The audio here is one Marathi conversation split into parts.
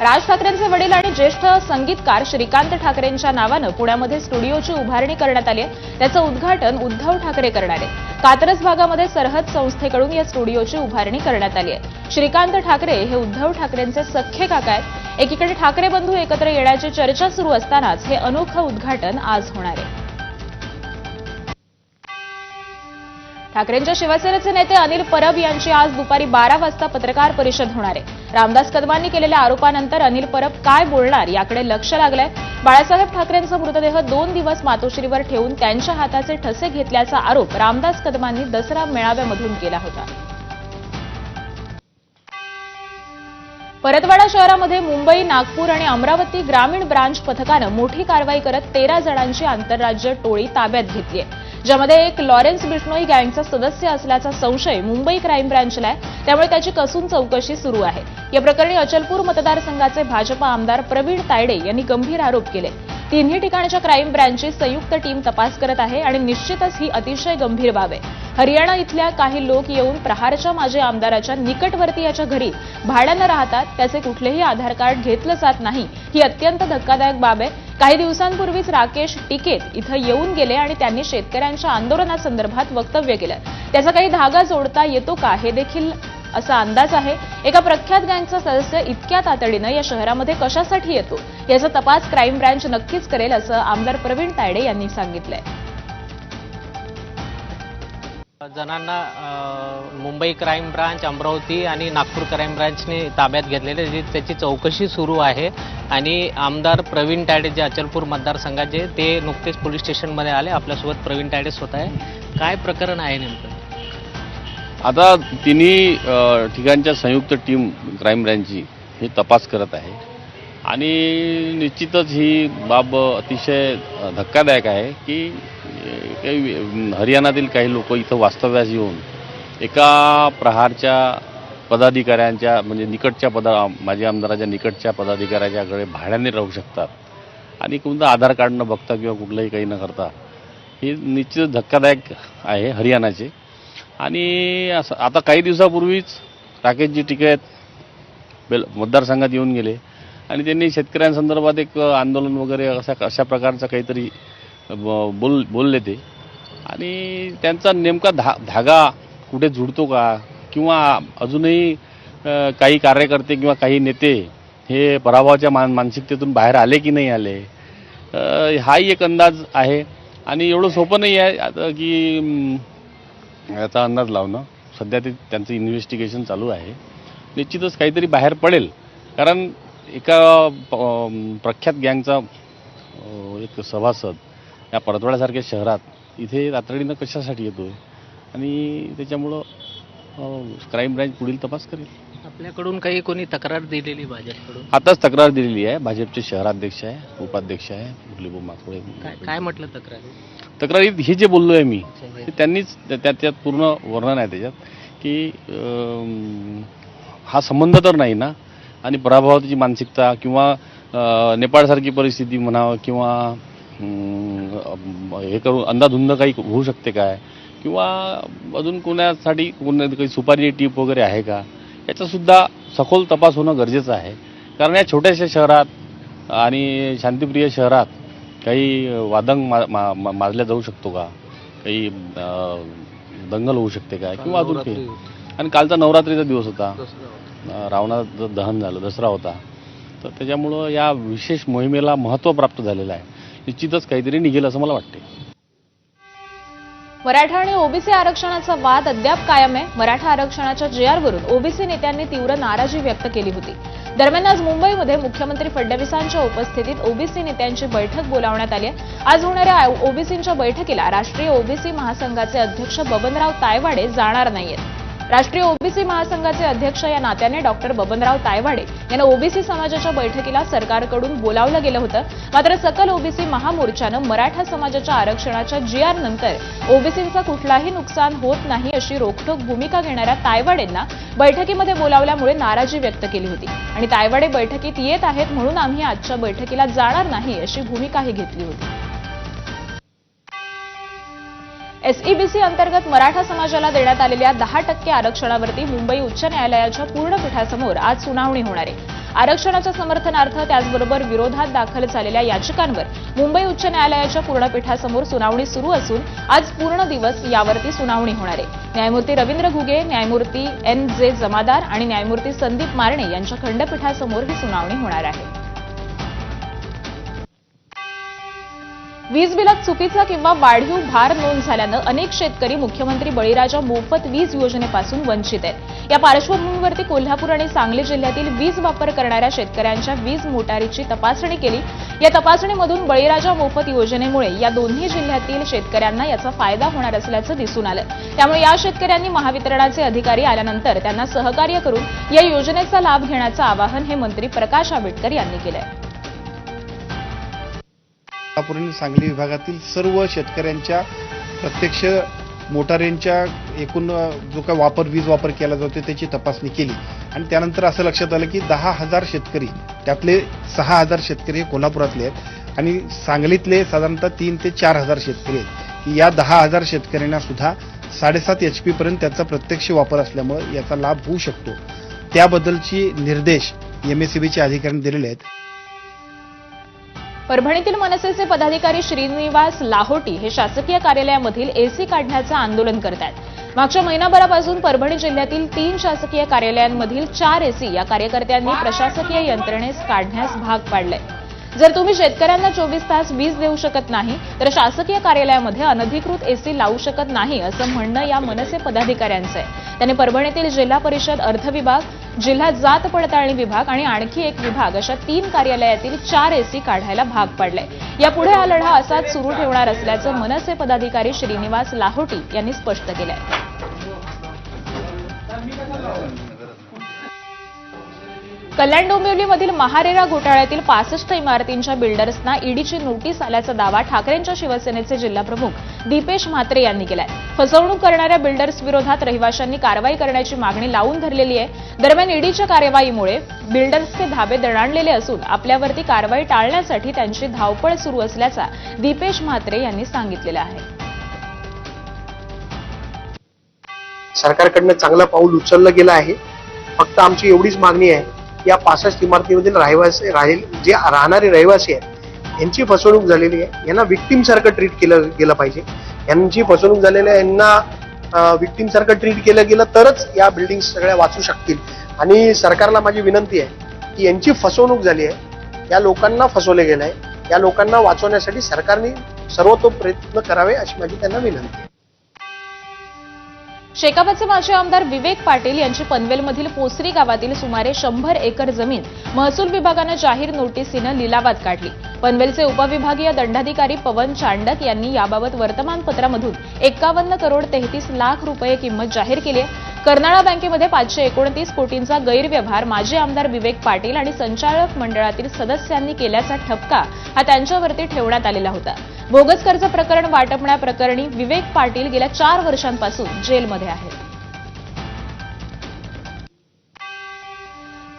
राज ठाकरेंचे वडील आणि ज्येष्ठ संगीतकार श्रीकांत ठाकरेंच्या नावानं पुण्यामध्ये स्टुडिओची उभारणी करण्यात आली आहे. त्याचं उद्घाटन उद्धव ठाकरे करणार आहेत. कात्रज भागामध्ये सरहद संस्थेकडून या स्टुडिओची उभारणी करण्यात आली आहे. श्रीकांत ठाकरे हे उद्धव ठाकरेंचे सख्खे काका आहेत. एकीकडे ठाकरे बंधू एकत्र येण्याची चर्चा सुरू असतानाच हे अनोखं उद्घाटन आज होणार आहे. ठाकरेंच्या शिवसेनेचे नेते अनिल परब यांची आज दुपारी बारा वाजता पत्रकार परिषद होणार आहे. रामदास कदमांनी केलेल्या आरोपानंतर अनिल परब काय बोलणार याकडे लक्ष लागलंय. बाळासाहेब ठाकरेंचा मृतदेह दोन दिवस मातोश्रीवर ठेवून त्यांच्या हाताचे ठसे घेतल्याचा आरोप रामदास कदमांनी दसरा मेळाव्यामधून केला होता. परतवाडा शहरामध्ये मुंबई नागपूर आणि अमरावती ग्रामीण ब्रांच पथकानं मोठी कारवाई करत तेरा जणांची आंतरराज्य टोळी ताब्यात घेतली आहे ज्यामध्ये एक लॉरेन्स बिष्णोई गँगचा सदस्य असल्याचा संशय मुंबई क्राईम ब्रँचला आहे. त्यामुळे त्याची कसून चौकशी सुरू आहे. या प्रकरणी अचलपूर मतदारसंघाचे भाजपा आमदार प्रवीण तायडे यांनी गंभीर आरोप केले. तिन्ही ठिकाणच्या क्राईम ब्रँचची संयुक्त टीम तपास करत आहे आणि निश्चितच ही अतिशय गंभीर बाब आहे. हरियाणा इथल्या काही लोक येऊन प्रहारच्या माजी आमदाराच्या निकटवर्ती याच्या घरी भाड्यानं राहतात. त्याचे कुठलेही आधार कार्ड घेतलं जात नाही. ही अत्यंत धक्कादायक बाब आहे. काही दिवसांपूर्वीच राकेश टिकेत इथं येऊन गेले आणि त्यांनी शेतकऱ्यांच्या आंदोलनासंदर्भात वक्तव्य केलं. त्याचा काही धागा जोडता येतो का हे देखील असा अंदाज आहे. एका प्रख्यात गँगचा सदस्य इतक्या तातडीनं या शहरामध्ये कशासाठी येतो? याचा तपास क्राईम ब्रँच नक्कीच करेल असं आमदार प्रवीण तायडे यांनी सांगितलंय. जणांना मुंबई क्राईम ब्रांच अमरावती आणि नागपूर क्राईम ब्रांचने ताब्यात घेतलेले जे त्याची चौकशी सुरू आहे आणि आमदार प्रवीण टायडे जे अचलपूर मतदारसंघाचे ते नुकतेच पोलीस स्टेशनमध्ये आले. आपल्यासोबत प्रवीण टायडे स्वतः आहे काय प्रकरण आहे नेमकं? आता तिन्ही ठिकाणच्या संयुक्त टीम क्राईम ब्रँचची हे तपास करत आहे. आणि निश्चितच ही बाब अतिशय धक्कादायक आहे की काही हरियाणातील काही लोक इथं वास्तव्यास येऊन एका प्रहारच्या पदाधिकाऱ्यांच्या म्हणजे निकटच्या पदा माजी आमदाराच्या निकटच्या पदाधिकाऱ्याच्याकडे भाड्याने राहू शकतात. आणि कोणतं आधार कार्ड न बघता किंवा कुठलंही काही न करता हे निश्चित धक्कादायक आहे हरियाणाचे. आणि असं आता काही दिवसापूर्वीच राकेशजी टिकैत बेल मतदारसंघात येऊन गेले. आणि त्यांनी शेतकऱ्यांसंदर्भात एक आंदोलन वगैरे अशा अशा प्रकारचा काहीतरी बोल बोलले ते. आणि त्यांचा नेमका धा धागा कुठे जुडतो का? किंवा अजूनही काही कार्यकर्ते किंवा काही नेते हे पराभवाच्या मान मानसिकतेतून बाहेर आले की नाही आले? हाही एक अंदाज आहे. आणि एवढं सोपं नाही आहे आता की याचा अंदाज लावणं. सध्या ते त्यांचं इन्व्हेस्टिगेशन चालू आहे. निश्चितच काहीतरी बाहेर पडेल. कारण एका प- प्रख्यात गँगचा एक सभासद या परतवाड्यासारख्या शहरात इथे तातडीनं कशासाठी येतोय? आणि त्याच्यामुळं क्राईम ब्रँच पुढील तपास करेल. आपल्याकडून काही कोणी तक्रार दिलेली भाजपकडून? आताच तक्रार दिलेली आहे. भाजपचे शहराध्यक्ष आहे उपाध्यक्ष आहे मुरलीभाऊ माथोडे काय काय म्हटलं तक्रार? तक्रारीत हे जे बोललो आहे मी ते त्यांनीच त्या- त्यात त्यात पूर्ण वर्णन आहे त्याच्यात की हा संबंध तर नाही ना? आणि पराभवाची मानसिकता किंवा नेपाळसारखी परिस्थिती म्हणावं किंवा हे करून अंधाधुंद काही होऊ शकते काय? किंवा अजून कोणासाठी कोणा काही सुपारी टीप वगैरे आहे का? याचासुद्धा सखोल तपास होणं गरजेचं आहे. कारण या छोट्याशा शहरात आणि शांतिप्रिय शहरात काही वादंग मा, मा, मा, माजल्या जाऊ शकतो का? काही दंगल होऊ शकते काय किंवा अजून काही. आणि कालचा नवरात्रीचा दिवस होता. रावणाचं दहन झालं दसरा होता. तर त्याच्यामुळं या विशेष मोहिमेला महत्त्व प्राप्त झालेलं आहे. निश्चितच काहीतरी निघेल असं मला वाटते मराठा आणि ओबीसी आरक्षणाचा वाद अद्याप कायम आहे. मराठा आरक्षणाच्या जीआरवरून ओबीसी नेत्यांनी तीव्र नाराजी व्यक्त केली होती. दरम्यान आज मुंबईमध्ये मुख्यमंत्री फडणवीसांच्या उपस्थितीत ओबीसी नेत्यांची बैठक बोलावण्यात आली आहे. आज होणाऱ्या ओबीसींच्या बैठकीला राष्ट्रीय ओबीसी महासंघाचे अध्यक्ष बबनराव तायवाडे जाणार नाहीयेत. राष्ट्रीय ओबीसी महासंघाचे अध्यक्ष या नात्याने डॉक्टर बबनराव तायवाडे यांना ओबीसी समाजाच्या बैठकीला सरकारकडून बोलावलं गेलं होतं. मात्र सकल ओबीसी महामोर्चानं मराठा समाजाच्या आरक्षणाच्या जीआर नंतर ओबीसींचा कुठलाही नुकसान होत नाही अशी रोखठोक भूमिका घेणाऱ्या तायवाडेंना बैठकीमध्ये बोलावल्यामुळे नाराजी व्यक्त केली होती. आणि तायवाडे बैठकीत येत आहेत म्हणून आम्ही आजच्या बैठकीला जाणार नाही अशी भूमिकाही घेतली होती. एसईबीसी अंतर्गत मराठा समाजाला देण्यात आलेल्या दहा टक्के आरक्षणावरती मुंबई उच्च न्यायालयाच्या पूर्णपीठासमोर आज सुनावणी होणार आहे. आरक्षणाच्या समर्थनार्थ त्याचबरोबर विरोधात दाखल झालेल्या याचिकांवर मुंबई उच्च न्यायालयाच्या पूर्णपीठासमोर सुनावणी सुरू असून आज पूर्ण दिवस यावरती सुनावणी होणार आहे. न्यायमूर्ती रवींद्र घुगे न्यायमूर्ती एन जे जमादार आणि न्यायमूर्ती संदीप मारणे यांच्या खंडपीठासमोर ही सुनावणी होणार आहे. वीज बिलात चुकीचा किंवा वाढीव भार नोंद झाल्यानं अनेक शेतकरी मुख्यमंत्री बळीराजा मोफत वीज योजनेपासून वंचित आहेत. या पार्श्वभूमीवरती कोल्हापूर आणि सांगली जिल्ह्यातील वीज वापर करणाऱ्या शेतकऱ्यांच्या वीज मोटारीची तपासणी केली. या तपासणीमधून बळीराजा मोफत योजनेमुळे या दोन्ही जिल्ह्यातील शेतकऱ्यांना याचा फायदा होणार असल्याचं दिसून आलं. त्यामुळे या शेतकऱ्यांनी महावितरणाचे अधिकारी आल्यानंतर त्यांना सहकार्य करून या योजनेचा लाभ घेण्याचं आवाहन हे मंत्री प्रकाश आंबेडकर यांनी केलं आहे कोल्हापूर आणि सांगली विभागातील सर्व शेतकऱ्यांच्या प्रत्यक्ष मोटारींच्या एकूण जो काय वापर वीज वापर केला जातो त्याची तपासणी केली. आणि त्यानंतर असं लक्षात आलं की दहा हजार शेतकरी त्यातले सहा हजार शेतकरी हे कोल्हापुरातले आहेत. आणि सांगलीतले साधारणतः तीन ते चार हजार शेतकरी आहेत. की या दहा हजार शेतकऱ्यांना सुद्धा साडेसात एच पी पर्यंत त्याचा प्रत्यक्ष वापर असल्यामुळे याचा लाभ होऊ शकतो. त्याबद्दलची निर्देश एम एस अधिकाऱ्यांनी दिलेले आहेत. परभणीतील मनसेचे पदाधिकारी श्रीनिवास लाहोटी हे शासकीय कार्यालयामधील एसी काढण्याचं आंदोलन करत आहेत मागच्या महिनाभरापासून परभणी जिल्ह्यातील तीन शासकीय कार्यालयांमधील चार एसी या कार्यकर्त्यांनी प्रशासकीय यंत्रणेस काढण्यास भाग पाडलंय. जर तुम्ही शेतकऱ्यांना चोवीस तास वीज देऊ शकत नाही तर शासकीय कार्यालयामध्ये अनधिकृत एसी लावू शकत नाही असं म्हणणं या मनसे पदाधिकाऱ्यांचं आहे. त्यांनी परभणीतील जिल्हा परिषद अर्थ विभाग जिल्हा जात पडताळणी विभाग आणि आणखी एक विभाग अशा तीन कार्यालयातील चार एसी काढायला भाग पडले यापुढे हा लढा असाच सुरू ठेवणार असल्याचं मनसे पदाधिकारी श्रीनिवास लाहोटी यांनी स्पष्ट केलंय. कल्याण डोंबिवलीमधील महारेरा घोटाळ्यातील पासष्ट इमारतींच्या बिल्डर्सना ईडीची नोटीस आल्याचा दावा ठाकरेंच्या शिवसेनेचे जिल्हाप्रमुख दीपेश म्हात्रे यांनी केलाय. फसवणूक करणाऱ्या बिल्डर्स विरोधात रहिवाशांनी कारवाई करण्याची मागणी लावून धरलेली आहे. दरम्यान ईडीच्या कार्यवाहीमुळे बिल्डर्सचे धाबे दणाणलेले असून आपल्यावरती कारवाई टाळण्यासाठी त्यांची धावपळ सुरू असल्याचा दीपेश म्हात्रे यांनी सांगितलेलं आहे. सरकारकडनं चांगलं पाऊल उचललं गेलं आहे. फक्त आमची एवढीच मागणी आहे. या पासष्ट इमारतीमधील रहिवासी राहील जे राहणारे रहिवासी आहेत यांची फसवणूक झालेली आहे. यांना विक्टीमसारखं सारखं ट्रीट केलं गेलं पाहिजे. यांची फसवणूक झालेली आहे यांना विक्टीमसारखं सारखं ट्रीट केलं गेलं तरच या बिल्डिंग सगळ्या वाचू शकतील. आणि सरकारला माझी विनंती आहे की यांची फसवणूक झाली आहे. या लोकांना फसवले गेलं आहे या लोकांना वाचवण्यासाठी सरकारने सर्वतो प्रयत्न करावे अशी माझी त्यांना विनंती आहे. शेकापचे माजी आमदार विवेक पाटील यांची पनवेलमधील पोसरी गावातील सुमारे शंभर एकर जमीन महसूल विभागानं जाहीर नोटीसीनं लिलावात काढली. पनवेलचे उपविभागीय दंडाधिकारी पवन चांडक यांनी याबाबत वर्तमानपत्रामधून एक्कावन्न करोड तेहतीस लाख रुपये किंमत जाहीर केली आहे. कर्नाळा बँकेमध्ये पाचशे एकोणतीस कोटींचा गैरव्यवहार माजी आमदार विवेक पाटील आणि संचालक मंडळातील सदस्यांनी केल्याचा ठपका हा त्यांच्यावरती ठेवण्यात आलेला होता. बोगस कर्ज प्रकरण वाटपण्याप्रकरणी विवेक पाटील गेल्या चार वर्षांपासून जेलमध्ये आहेत.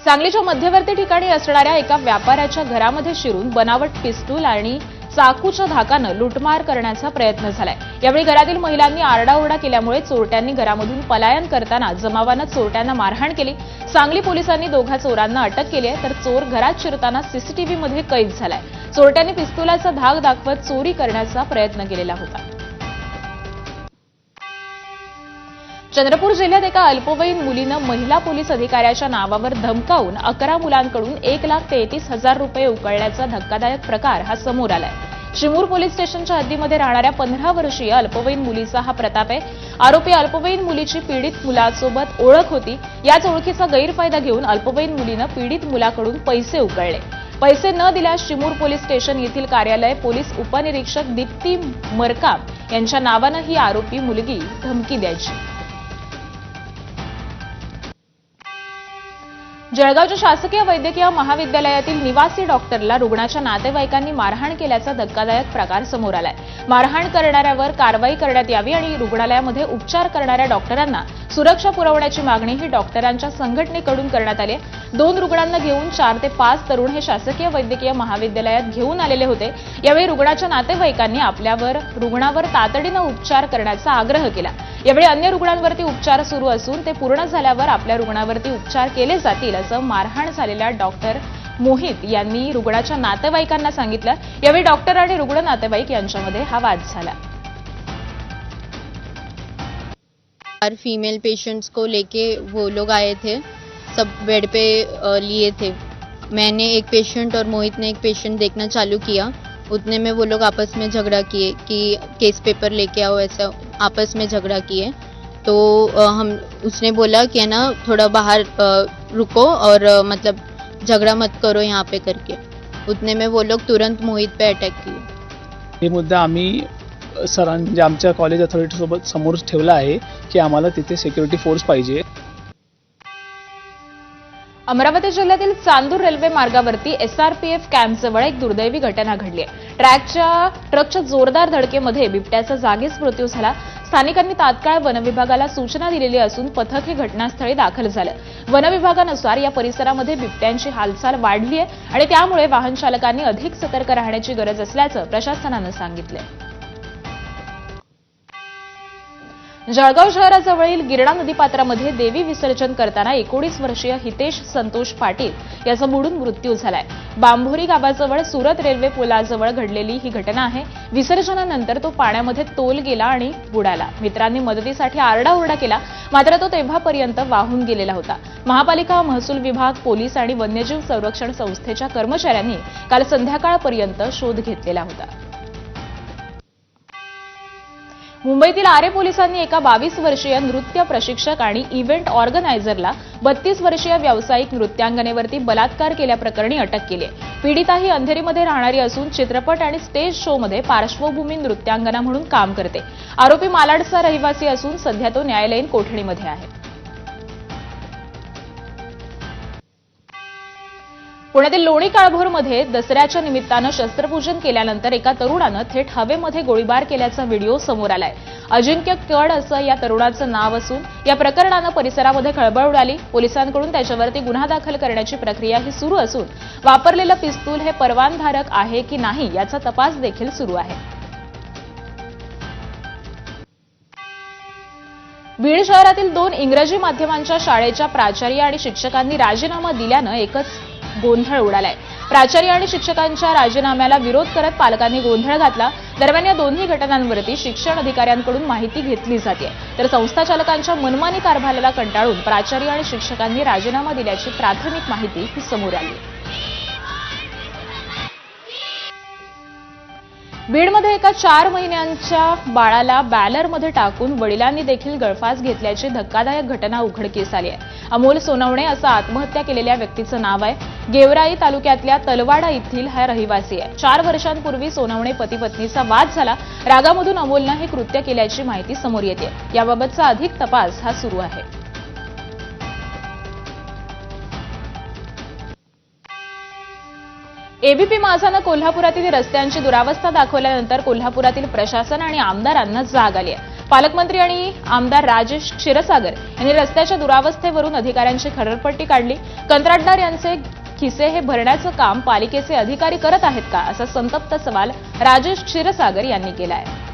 सांगलीच्या मध्यवर्ती ठिकाणी असणाऱ्या एका व्यापाऱ्याच्या घरामध्ये शिरून बनावट पिस्तूल आणि चाकूच्या धाकानं लुटमार करण्याचा प्रयत्न झालाय. यावेळी घरातील महिलांनी आरडाओरडा केल्यामुळे चोरट्यांनी घरामधून पलायन करताना जमावानं चोरट्यांना मारहाण केली. सांगली पोलिसांनी दोघा चोरांना अटक केली आहे तर चोर घरात शिरताना सीसीटीव्हीमध्ये कैद झालाय. चोरट्यांनी पिस्तुलाचा धाक दाखवत चोरी करण्याचा प्रयत्न केलेला होता. चंद्रपूर जिल्ह्यात एका अल्पवयीन मुलीनं महिला पोलीस अधिकाऱ्याच्या नावावर धमकावून अकरा मुलांकडून एक लाख तेहतीस हजार रुपये उकळल्याचा धक्कादायक प्रकार हा समोर आलाय. शिमूर पोलीस स्टेशनच्या हद्दीमध्ये राहणाऱ्या पंधरा वर्षीय अल्पवयीन मुलीचा हा प्रताप आहे. आरोपी अल्पवयीन मुलीची पीडित मुलासोबत ओळख होती. याच ओळखीचा गैरफायदा घेऊन अल्पवयीन मुलीनं पीडित मुलाकडून पैसे उकळले. पैसे न दिल्यास चिमूर पोलीस स्टेशन येथील कार्यालय पोलीस उपनिरीक्षक दीप्ती मरकाम यांच्या नावानं ही आरोपी मुलगी धमकी द्यायची. जळगावच्या शासकीय वैद्यकीय महाविद्यालयातील निवासी डॉक्टरला रुग्णाच्या नातेवाईकांनी मारहाण केल्याचा धक्कादायक प्रकार समोर आलाय. मारहाण करणाऱ्यावर कारवाई करण्यात यावी आणि रुग्णालयामध्ये उपचार करणाऱ्या डॉक्टरांना सुरक्षा पुरवण्याची मागणी ही डॉक्टरांच्या संघटनेकडून करण्यात आली दोन रुग्णांना घेऊन चार ते पाच तरुण हे शासकीय वैद्यकीय महाविद्यालयात घेऊन आलेले होते. यावेळी रुग्णाच्या नातेवाईकांनी आपल्यावर रुग्णावर तातडीनं उपचार करण्याचा आग्रह केला. यावेळी अन्य रुग्णांवरती उपचार सुरू असून ते पूर्ण झाल्यावर आपल्या रुग्णावरती उपचार केले जातील असल्याचं मारहाण झालेल्या डॉक्टर मोहित यांनी रुग्णाच्या नातेवाईकांना सांगितलं. यावेळी डॉक्टर आणि रुग्ण नातेवाईक यांच्यामध्ये हा वाद झाला. चार फीमेल पेशेंट्स को लेके वो लोग आए थे. सब बेड पे लिए थे. मैंने एक पेशेंट और मोहित ने एक पेशेंट देखना चालू किया. उतने में वो लोग आपस में झगड़ा किए कि केस पेपर लेके आओ ऐसा. आपस में झगड़ा किए. तो हम उसने बोला कि है ना थोड़ा बाहर रुको और मतलब झगड़ा मत करो यहाँ पे करके। उतने में वो लोग तुरंत मोहित पे अटैक किए। हे मुद्दा आम्ही सरां म्हणजे आमच्या कॉलेज अथॉरिटीसोबत समोर ठेवला आहे की आम्हाला तिथे सिक्युरिटी फोर्स पाहिजे. अमरावती जिल्ह्यातील चांदूर रेल्वे मार्गावरती एसआरपीएफ कॅम्पजवळ एक दुर्दैवी घटना घडली आहे. ट्रॅकच्या ट्रकच्या जोरदार धडकेमध्ये बिबट्याचा जागीच मृत्यू झाला. स्थानिकांनी तात्काळ वनविभागाला सूचना दिलेली असून पथक हे घटनास्थळी दाखल झालं. वनविभागानुसार या परिसरामध्ये बिबट्यांची हालचाल वाढली आहे आणि त्यामुळे वाहन चालकांनी अधिक सतर्क राहण्याची गरज असल्याचं प्रशासनानं सांगितलंय. जळगाव शहराजवळील गिरणा नदीपात्रामध्ये देवी विसर्जन करताना एकोणीस वर्षीय हितेश संतोष पाटील याचा बुडून मृत्यू झालाय. बांभोरी गावाजवळ सुरत रेल्वे पुलाजवळ घडलेली ही घटना आहे. विसर्जनानंतर तो पाण्यामध्ये तोल गेला आणि बुडाला. मित्रांनी मदतीसाठी आरडाओरडा केला मात्र तो तेव्हापर्यंत वाहून गेलेला होता. महापालिका महसूल विभाग पोलीस आणि वन्यजीव संरक्षण संस्थेच्या कर्मचाऱ्यांनी काल संध्याकाळपर्यंत शोध घेतलेला होता. मुंबईतील आरे पोलिसांनी एका बावीस वर्षीय नृत्य प्रशिक्षक आणि इव्हेंट ऑर्गनायझरला बत्तीस वर्षीय व्यावसायिक नृत्यांगनेवरती बलात्कार केल्याप्रकरणी अटक केली आहे. पीडिता ही अंधेरीमध्ये राहणारी असून चित्रपट आणि स्टेज शोमध्ये पार्श्वभूमी नृत्यांगना म्हणून काम करते आरोपी मालाडचा रहिवासी असून सध्या तो न्यायालयीन कोठडीमध्ये आहे पुण्यातील लोणी काळभोरमध्ये दसऱ्याच्या निमित्तानं शस्त्रपूजन केल्यानंतर एका तरुणानं थेट हवेमध्ये गोळीबार केल्याचा व्हिडिओ समोर आलाय. अजिंक्य कड असं या तरुणाचं नाव असून या प्रकरणानं परिसरामध्ये खळबळ उडाली. पोलिसांकडून त्याच्यावरती गुन्हा दाखल करण्याची प्रक्रिया ही सुरू असून वापरलेलं पिस्तूल हे परवानधारक आहे की नाही याचा तपास देखील सुरू आहे. बीड शहरातील दोन इंग्रजी माध्यमांच्या शाळेच्या प्राचार्य आणि शिक्षकांनी राजीनामा दिल्यानं एकच गोंधळ उडालाय. प्राचार्य आणि शिक्षकांच्या राजीनाम्याला विरोध करत पालकांनी गोंधळ घातला. दरम्यान या दोन्ही घटनांवरती शिक्षण अधिकाऱ्यांकडून माहिती घेतली जाते. तर संस्था चालकांच्या मनमानी कारभाराला कंटाळून प्राचार्य आणि शिक्षकांनी राजीनामा दिल्याची प्राथमिक माहिती ही समोर आली. बीडमध्ये एका चार महिन्यांच्या बाळाला बॅलरमध्ये टाकून वडिलांनी देखील गळफास घेतल्याची धक्कादायक घटना उघडकीस आली आहे. अमोल सोनवणे असं आत्महत्या केलेल्या व्यक्तीचं नाव आहे. गेवराई तालुक्यातल्या तलवाडा येथील हा रहिवासी आहे. चार वर्षांपूर्वी सोनवणे पती पत्नीचा वाद झाला. रागामधून अमोलनं हे कृत्य केल्याची माहिती समोर येते. याबाबतचा अधिक तपास हा सुरू आहे. एबीपी माझानं कोल्हापुरातील रस्त्यांची दुरावस्था दाखवल्यानंतर कोल्हापुरातील प्रशासन आणि आमदारांना जाग आली आहे. पालकमंत्री आणि आमदार राजेश क्षीरसागर यांनी रस्त्याच्या दुरावस्थेवरून अधिकाऱ्यांची खरडपट्टी काढली. कंत्राटदार यांचे खिसे हे भरण्याचं काम पालिकेचे अधिकारी करत आहेत का? असा संतप्त सवाल राजेश क्षीरसागर यांनी केला आहे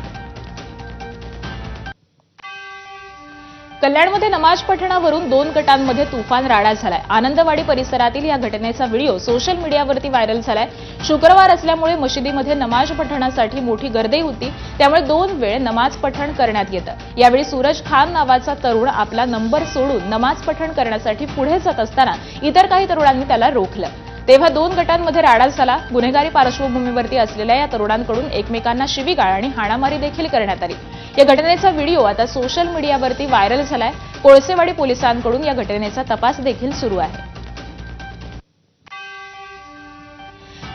कल्याणमध्ये नमाज पठणावरून दोन गटांमध्ये तुफान राडा झालाय. आनंदवाडी परिसरातील या घटनेचा व्हिडिओ सोशल मीडियावरती व्हायरल झालाय. शुक्रवार असल्यामुळे मशिदीमध्ये नमाज पठणासाठी मोठी गर्दी होती. त्यामुळे दोन वेळ नमाज पठण करण्यात येतं. यावेळी सूरज खान नावाचा तरुण आपला नंबर सोडून नमाज पठण करण्यासाठी पुढे जात असताना इतर काही तरुणांनी त्याला रोखलं. तेव्हा दोन गटांमध्ये राडा झाला गुन्हेगारी पार्श्वभूमीवरती असलेल्या या तरुणांकडून एकमेकांना शिवीगाळ आणि हाणामारी देखील करण्यात आली. या घटनेचा व्हिडिओ आता सोशल मीडियावरती व्हायरल झालाय. कोळसेवाडी पोलिसांकडून या घटनेचा तपास देखील सुरू आहे.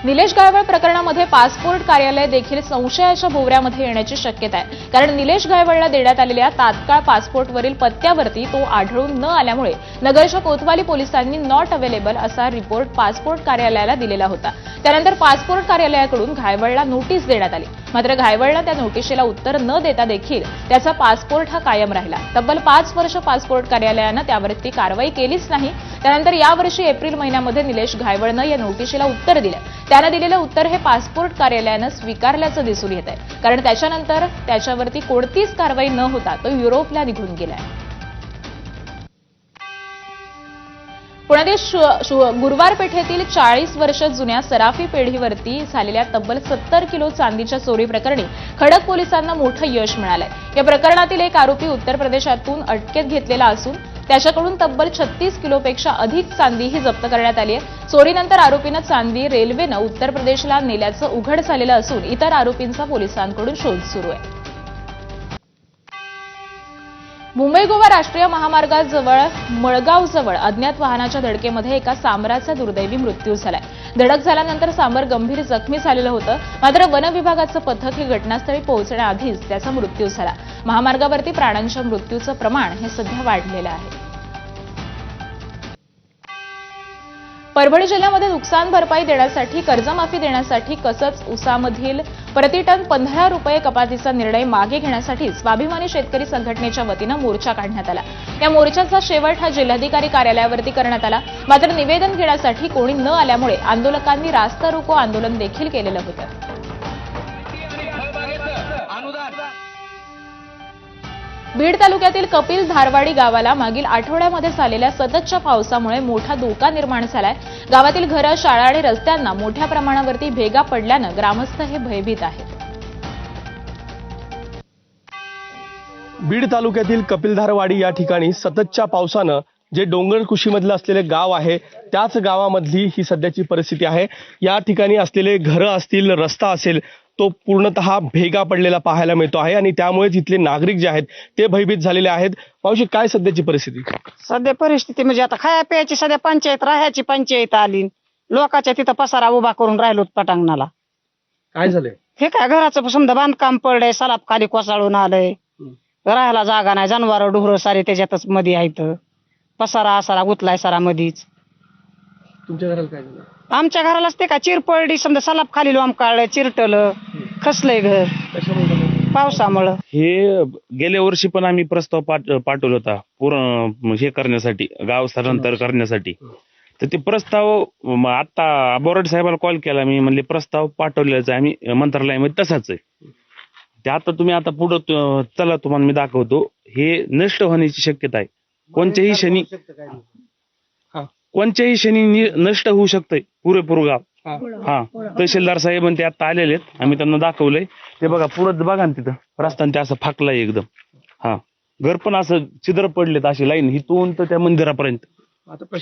निलेश गायवळ प्रकरणामध्ये पासपोर्ट कार्यालय देखील संशयाच्या भोवऱ्यामध्ये येण्याची शक्यता आहे. कारण निलेश गायवळला देण्यात आलेल्या तात्काळ पासपोर्टवरील पत्त्यावरती तो आढळून न आल्यामुळे नगरच्या कोतवाली पोलिसांनी नॉट अवेलेबल असा रिपोर्ट पासपोर्ट कार्यालयाला दिलेला होता. त्यानंतर पासपोर्ट कार्यालयाकडून घायवळला नोटीस देण्यात आली. मात्र घायवळला त्या नोटिशीला उत्तर न देता देखील त्याचा पासपोर्ट हा कायम राहिला. तब्बल पाच वर्ष पासपोर्ट कार्यालयानं त्यावरती कारवाई केलीच नाही. त्यानंतर यावर्षी एप्रिल महिन्यामध्ये निलेश घायवळनं या नोटिशीला उत्तर दिलं. त्यानं दिलेलं उत्तर हे पासपोर्ट कार्यालयानं स्वीकारल्याचं दिसून येत आहे कारण त्याच्यानंतर त्याच्यावरती कोणतीच कारवाई न होता तो युरोपला निघून गेलाय. पुण्यातील गुरुवार पेठेतील चाळीस वर्ष जुन्या सराफी पेढीवरती झालेल्या तब्बल सत्तर किलो चांदीच्या चोरी प्रकरणी खडक पोलिसांना मोठं यश मिळालंय. या प्रकरणातील एक आरोपी उत्तर प्रदेशातून अटकेत घेतलेला असून त्याच्याकडून तब्बल छत्तीस किलोपेक्षा अधिक चांदीही जप्त करण्यात आली आहे. चोरीनंतर आरोपीनं चांदी रेल्वेनं उत्तर प्रदेशला नेल्याचं उघड झालेलं असून इतर आरोपींचा पोलिसांकडून शोध सुरू आहे. मुंबई गोवा राष्ट्रीय महामार्गाजवळ मळगावजवळ अज्ञात वाहनाच्या धडकेमध्ये एका सांबराचा दुर्दैवी मृत्यू झालाय. धडक झाल्यानंतर सांबर गंभीर जखमी झालेलं होतं. मात्र वन विभागाचं पथक हे घटनास्थळी पोहोचण्याआधीच त्याचा मृत्यू झाला. महामार्गावरती प्राण्यांच्या मृत्यूचं प्रमाण हे सध्या वाढलेलं आहे. परभणी जिल्ह्यामध्ये नुकसान भरपाई देण्यासाठी कर्जमाफी देण्यासाठी कसंच उसामधील प्रतिटन पंधरा रुपये कपातीचा निर्णय मागे घेण्यासाठी स्वाभिमानी शेतकरी संघटनेच्या वतीनं मोर्चा काढण्यात आला. या मोर्चाचा शेवट हा जिल्हाधिकारी कार्यालयावरती करण्यात आला. मात्र निवेदन घेण्यासाठी कोणी न आल्यामुळे आंदोलकांनी रास्ता रोको आंदोलन देखील केलेलं होतं. बीड तालुक्यातील कपिल धारवाडी गावाला मागील आठवड्यामध्ये झालेल्या सततच्या पावसामुळे मोठा धोका निर्माण झालाय. गावातील घरं शाळा आणि रस्त्यांना मोठ्या प्रमाणावरती भेगा पडल्यानं ग्रामस्थ हे भयभीत आहेत. बीड तालुक्यातील कपिलधारवाडी या ठिकाणी सततच्या पावसानं जे डोंगरकुशीमधलं असलेले गाव आहे त्याच गावामधली ही सध्याची परिस्थिती आहे. या ठिकाणी असलेले घरं असतील रस्ता असेल तो पूर्णतः भेगा पडलेला पाहायला मिळतो आहे आणि त्यामुळे तिथले नागरिक जे आहेत ते भयभीत झालेले आहेत. मावशी काय सध्याची परिस्थिती? सध्या परिस्थिती म्हणजे आता खाया प्यायची सध्या पंचायत राहायची पंचायत आली. लोकांच्या तिथं पसारा उभा करून राहिलो पटांगणाला. काय झालंय? हे काय घराचं समजा बांधकाम पडलंय सलाब खाली कोसळून आलंय. राहायला जागा नाही जनावर डुहर सारे त्याच्यातच मध्ये आहेत. पसारा असारा गुतलाय सारा मधीच. तुमच्या घराला काय झालं? आमच्या घरालाच ते का चिर पडली समजा सलाब खाली लोंब काढलंय चिरटलं खसलंय घर. पावसामुळं. हे गेल्या वर्षी पण आम्ही प्रस्ताव पाठ पाठवला होता पूर्ण हे करण्यासाठी गाव स्थलांतर करण्यासाठी. तर ते प्रस्ताव म, आता बोराडे साहेबाला कॉल केला मी म्हणले प्रस्ताव पाठवलेलाच आहे आम्ही मंत्रालयामध्ये तसाच आहे. ते आता तुम्ही आता पुढं त- चला तुम्हाला मी दाखवतो. हे नष्ट होण्याची शक्यता आहे. कोणत्याही क्षणी कोणत्याही क्षणी नष्ट होऊ शकतंय. पुरेपूर गाव. हा. तहसीलदार साहेब आणि ते आता आलेले आहेत आम्ही त्यांना दाखवलंय. ते बघा पुढं बघा ना तिथं. रस्ता ते असं फाकलाय एकदम. हा. घर पण असं छिद्र पडलेत अशी लाईन. हिथून तर त्या मंदिरापर्यंत. आता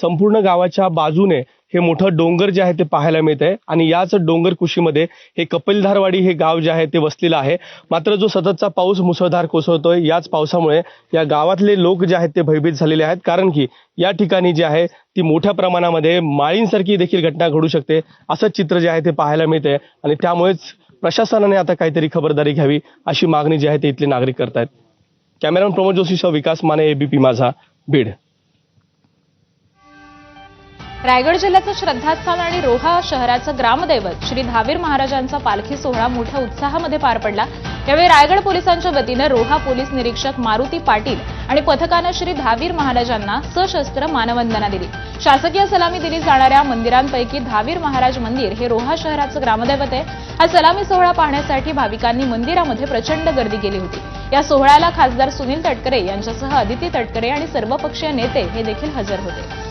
संपूर्ण गावाच्या बाजूने हे मोठं डोंगर जे आहे ते पाहायला मिळत आहे आणि याच डोंगर कुशीमध्ये हे कपिलधारवाडी हे गाव जे आहे ते वसलेलं आहे. मात्र जो सततचा पाऊस मुसळधार कोसळतोय याच पावसामुळे या गावातले लोक जे आहेत ते भयभीत झालेले आहेत. कारण की या ठिकाणी जे आहे ती मोठ्या प्रमाणामध्ये माळींसारखी देखील घटना घडू शकते असं चित्र जे आहे ते पाहायला मिळते आणि त्यामुळेच प्रशासनाने आता काहीतरी खबरदारी घ्यावी अशी मागणी जी आहे ते इथले नागरिक करतायत. कॅमेरामन प्रमोद जोशीसह विकास माने एबीपी माझा बीड. रायगड जिल्ह्याचं श्रद्धास्थान आणि रोहा शहराचं ग्रामदैवत श्री धावीर महाराजांचा पालखी सोहळा मोठ्या उत्साहामध्ये पार पडला. यावेळी रायगड पोलिसांच्या वतीनं रोहा पोलीस निरीक्षक मारुती पाटील आणि पथकानं श्री धावीर महाराजांना सशस्त्र मानवंदना दिली. शासकीय सलामी दिली जाणाऱ्या मंदिरांपैकी धावीर महाराज मंदिर हे रोहा शहराचं ग्रामदैवत आहे. हा सलामी सोहळा पाहण्यासाठी भाविकांनी मंदिरामध्ये प्रचंड गर्दी केली होती. या सोहळ्याला खासदार सुनील तटकरे यांच्यासह अदिती तटकरे आणि सर्वपक्षीय नेते हे देखील हजर होते.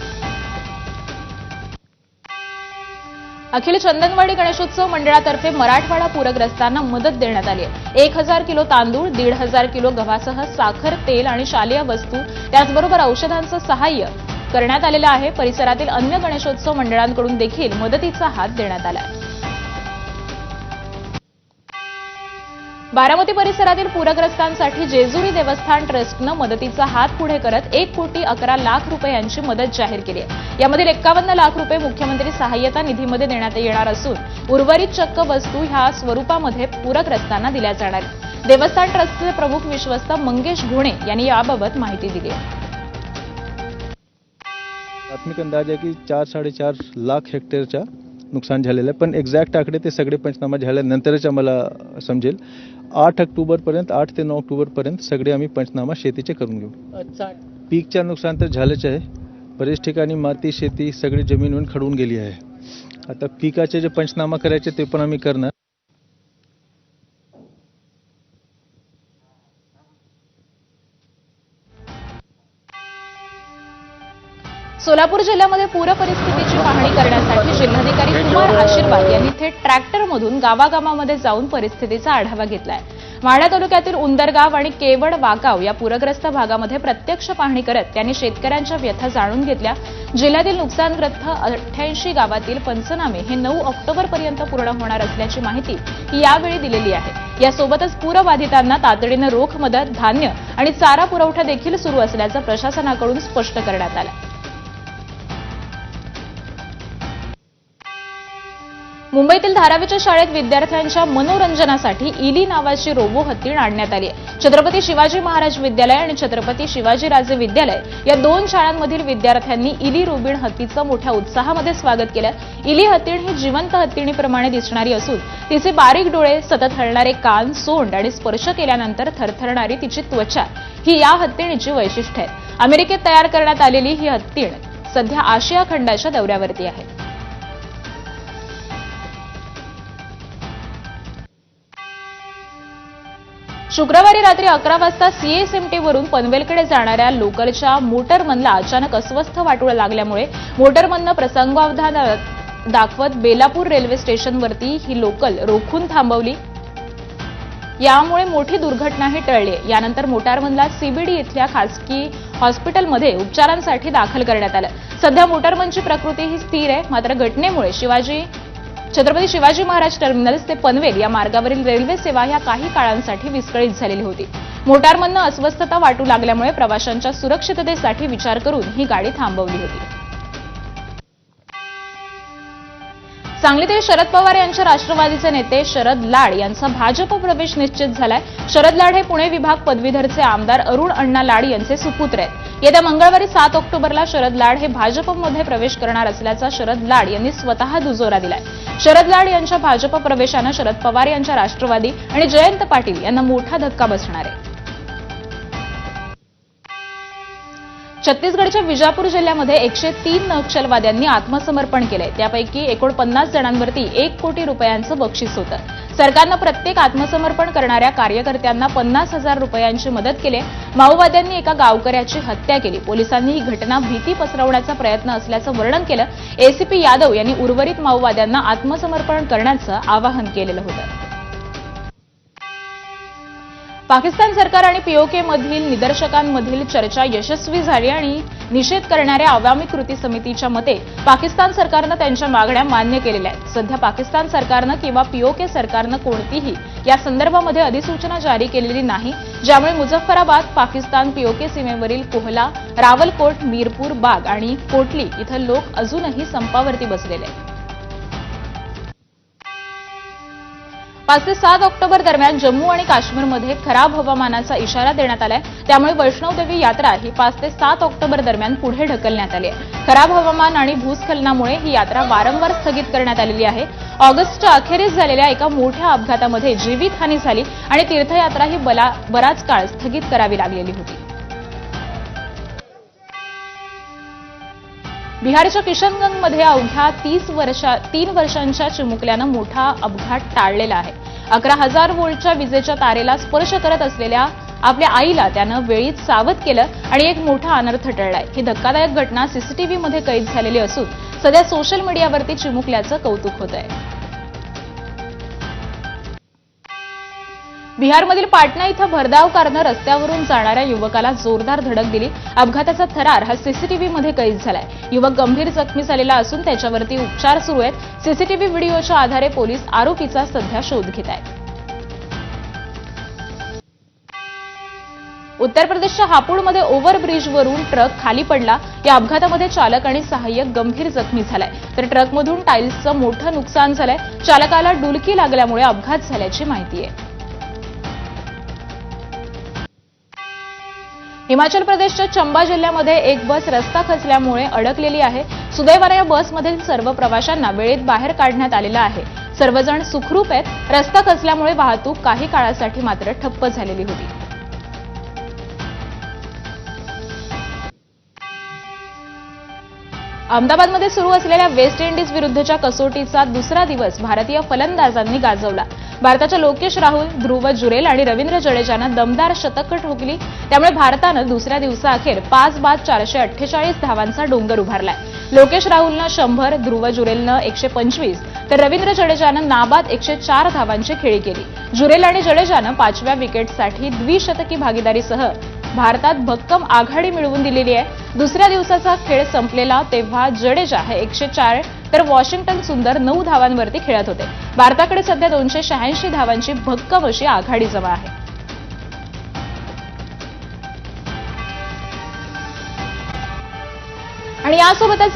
अखिल चंदनवाडी गणेशोत्सव मंडळातर्फे मराठवाडा पूरग्रस्तांना मदत देण्यात आली आहे. एक हजार किलो तांदूळ दीड हजार किलो गव्हासह साखर तेल आणि शालेय वस्तू त्याचबरोबर औषधांचं सहाय्य करण्यात आलेलं आहे. परिसरातील अन्य गणेशोत्सव मंडळांकडून देखील मदतीचा हात देण्यात आला आहे. बारामती परिसरातील पूरग्रस्तांसाठी जेजुरी देवस्थान ट्रस्टनं मदतीचा हात पुढे करत एक कोटी अकरा लाख रुपयांची मदत जाहीर केली आहे. यामधील एक्कावन्न लाख रुपये मुख्यमंत्री सहाय्यता निधीमध्ये देण्यात येणार असून उर्वरित चक्क वस्तू ह्या स्वरूपामध्ये पूरग्रस्तांना दिल्या जाणार देवस्थान ट्रस्टचे प्रमुख विश्वस्त मंगेश घुणे यांनी याबाबत माहिती दिली आहे. प्राथमिक अंदाज आहे की चार साडेचार लाख हेक्टरच्या नुकसान झालेलं आहे. पण एक्झॅक्ट आकडे ते सगळे पंचनामा झाल्यानंतरच आम्हाला समजेल. आठ ऑक्टोबरपर्यंत आठ ते नऊ ऑक्टोबरपर्यंत सगळे आम्ही पंचनामा शेतीचे करून घेऊ. पीकच्या नुकसान तर झालंच आहे. बरेच ठिकाणी माती शेती सगळी जमीन खडून गेली आहे. आता पिकाचे जे पंचनामा करायचे ते पण आम्ही करणार. सोलापूर जिल्ह्यामध्ये पूर परिस्थितीची पाहणी करण्यासाठी जिल्हाधिकारी कुमार आशीर्वाद यांनी थेट ट्रॅक्टरमधून गावागावामध्ये जाऊन परिस्थितीचा आढावा घेतलाय. माढा तालुक्यातील उंदरगाव आणि केवड वागाव या पूरग्रस्त भागामध्ये प्रत्यक्ष पाहणी करत त्यांनी शेतकऱ्यांच्या व्यथा जाणून घेतल्या. जिल्ह्यातील नुकसानग्रस्त अठ्ठ्याऐंशी गावातील पंचनामे हे नऊ ऑक्टोबरपर्यंत पूर्ण होणार असल्याची माहिती यावेळी दिलेली आहे. यासोबतच पूरबाधितांना तातडीनं रोख मदत धान्य आणि चारा पुरवठा देखील सुरू असल्याचं प्रशासनाकडून स्पष्ट करण्यात आलं. मुंबईतील धारावीच्या शाळेत विद्यार्थ्यांच्या मनोरंजनासाठी इली नावाची रोबो हत्तीण आणण्यात आली आहे. छत्रपती शिवाजी महाराज विद्यालय आणि छत्रपती शिवाजीराजे विद्यालय या दोन शाळांमधील विद्यार्थ्यांनी इली रोबीण हत्तीचं मोठ्या उत्साहामध्ये स्वागत केलं. इली हत्तीण ही जिवंत हत्तीणीप्रमाणे दिसणारी असून तिचे बारीक डोळे सतत हलणारे कान सोंड आणि स्पर्श केल्यानंतर थरथरणारी तिची त्वचा ही या हत्तीणीची वैशिष्ट्य आहेत अमेरिकेत तयार करण्यात आलेली ही हत्तीण सध्या आशिया खंडाच्या दौऱ्यावरती आहे. शुक्रवारी रात्री अकरा वाजता सीएसएमटीवरून पनवेलकडे जाणाऱ्या लोकलच्या मोटरमनला अचानक अस्वस्थ वाटू लागल्यामुळे मोटरमननं प्रसंगावधान दाखवत बेलापूर रेल्वे स्टेशनवरती ही लोकल रोखून थांबवली. यामुळे मोठी दुर्घटनाही टळली. यानंतर मोटारमनला सीबीडी इथल्या खासगी हॉस्पिटलमध्ये उपचारांसाठी दाखल करण्यात आलं. सध्या मोटारमनची प्रकृती ही स्थिर आहे. मात्र घटनेमुळे शिवाजी छत्रपती शिवाजी महाराज टर्मिनल्स ते पनवेल या मार्गावरील रेल्वे सेवा ह्या काही काळांसाठी विस्कळीत झालेली होती. मोटारमधनं अस्वस्थता वाटू लागल्यामुळे प्रवाशांच्या सुरक्षिततेसाठी विचार करून ही गाडी थांबवली होती. सांगलीतील शरद पवार यांच्या राष्ट्रवादीचे नेते शरद लाड यांचा भाजप प्रवेश निश्चित झालाय. शरद लाड हे पुणे विभाग पदवीधरचे आमदार अरुण अण्णा लाड यांचे सुपुत्र आहेत. येत्या मंगळवारी सात ऑक्टोबरला शरद लाड हे भाजपमध्ये प्रवेश करणार असल्याचा शरद लाड यांनी स्वतः दुजोरा दिलाय. शरद लाड यांच्या भाजप प्रवेशानं शरद पवार यांच्या राष्ट्रवादी आणि जयंत पाटील यांना मोठा धक्का बसणार आहे. छत्तीसगडच्या विजापूर जिल्ह्यामध्ये एकशे तीन नक्षलवाद्यांनी आत्मसमर्पण केलंय त्यापैकी एकोणपन्नास जणांवरती एक कोटी रुपयांचं बक्षीस होतं. सरकारनं प्रत्येक आत्मसमर्पण करणाऱ्या कार्यकर्त्यांना पन्नास हजार रुपयांची मदत केली. माओवाद्यांनी एका गावकऱ्याची हत्या केली. पोलिसांनी ही घटना भीती पसरवण्याचा प्रयत्न असल्याचं वर्णन केलं. एसीपी यादव यांनी उर्वरित माओवाद्यांना आत्मसमर्पण करण्याचं आवाहन केलेलं होतं. पाकिस्तान सरकार आणि पीओके मधील निदर्शकांमधील चर्चा यशस्वी झाली आणि निषेध करणाऱ्या आवामी कृती समितीच्या मते पाकिस्तान सरकारनं त्यांच्या मागण्या मान्य केलेल्या आहेत. सध्या पाकिस्तान सरकारनं किंवा पीओके सरकारनं कोणतीही या संदर्भामध्ये अधिसूचना जारी केलेली नाही. ज्यामुळे मुझफ्फराबाद पाकिस्तान पीओके सीमेवरील कोहला रावलकोट मीरपूर बाग आणि कोटली इथं लोक अजूनही संपावरती बसलेले आहेत. पाच ते सात ऑक्टोबर दरम्यान जम्मू आणि काश्मीरमध्ये खराब हवामानाचा इशारा देण्यात आलाय. त्यामुळे वैष्णवदेवी यात्रा ही पाच ते सात ऑक्टोबर दरम्यान पुढे ढकलण्यात आली आहे. खराब हवामान आणि भूस्खलनामुळे ही यात्रा वारंवार स्थगित करण्यात आलेली आहे. ऑगस्टच्या अखेरीस झालेल्या एका मोठ्या अपघातामध्ये जीवितहानी झाली आणि तीर्थयात्रा ही बला- बराच काळ स्थगित करावी लागलेली होती. बिहारच्या किशनगंजमध्ये अवघ्या तीस वर्षा तीन वर्षांच्या चिमुकल्यानं मोठा अपघात टाळलेला आहे. अकरा हजार वोल्टच्या विजेच्या तारेला स्पर्श करत असलेल्या आपल्या आईला त्यानं वेळीच सावध केलं आणि एक मोठा अनर्थ टळलाय. ही धक्कादायक घटना सीसीटीव्हीमध्ये कैद झालेली असून सध्या सोशल मीडियावरती चिमुकल्याचं कौतुक होत आहे बिहारमधील पाटणा इथं भरधाव कारनं रस्त्यावरून जाणाऱ्या युवकाला जोरदार धडक दिली. अपघाताचा थरार हा सीसीटीव्हीमध्ये कैद झालाय. युवक गंभीर जखमी झालेला असून त्याच्यावरती उपचार सुरू आहेत. सीसीटीव्ही व्हिडिओच्या आधारे पोलीस आरोपीचा सध्या शोध घेत आहेत. उत्तर प्रदेशच्या हापूडमध्ये ओव्हरब्रिजवरून ट्रक खाली पडला. या अपघातामध्ये चालक आणि सहाय्यक गंभीर जखमी झालाय. तर ट्रकमधून टाईल्सचं मोठं नुकसान झालंय. चालकाला डुलकी लागल्यामुळे अपघात झाल्याची माहिती आहे. हिमाचल प्रदेशच्या चंबा जिल्ह्यामध्ये एक बस रस्ता खचल्यामुळे अडकलेली आहे. सुदैवाने या बसमधील सर्व प्रवाशांना वेळेत बाहेर काढण्यात आलेला आहे. सर्वजण सुखरूप आहेत. रस्ता खचल्यामुळे वाहतूक काही काळासाठी मात्र ठप्प झालेली होती. अहमदाबादमध्ये सुरू असलेल्या वेस्ट इंडिज विरुद्धच्या कसोटीचा दुसरा दिवस भारतीय फलंदाजांनी गाजवला. भारताच्या लोकेश राहुल ध्रुव जुरेल आणि रवींद्र जडेजानं दमदार शतक ठोकली. त्यामुळे भारतानं दुसऱ्या दिवसाअखेर पाच बाद चारशे अठ्ठेचाळीस धावांचा डोंगर उभारलाय. लोकेश राहुलनं शंभर ध्रुव जुरेलनं एकशे पंचवीस तर रवींद्र जडेजानं नाबाद एकशे चार धावांची खेळी केली. जुरेल आणि जडेजानं पाचव्या विकेटसाठी द्विशतकी भागीदारीसह भारतात भक्कम आघाडी मिळवून दिलेली आहे. दुसऱ्या दिवसाचा खेळ संपलेला तेव्हा जडेजा हे एकशे चार तर वॉशिंग्टन सुंदर नऊ धावांवरती खेळत होते. भारताकडे सध्या दोनशे शहाऐंशी धावांची भक्कम अशी आघाडी जमा आहे. आणि यासोबतच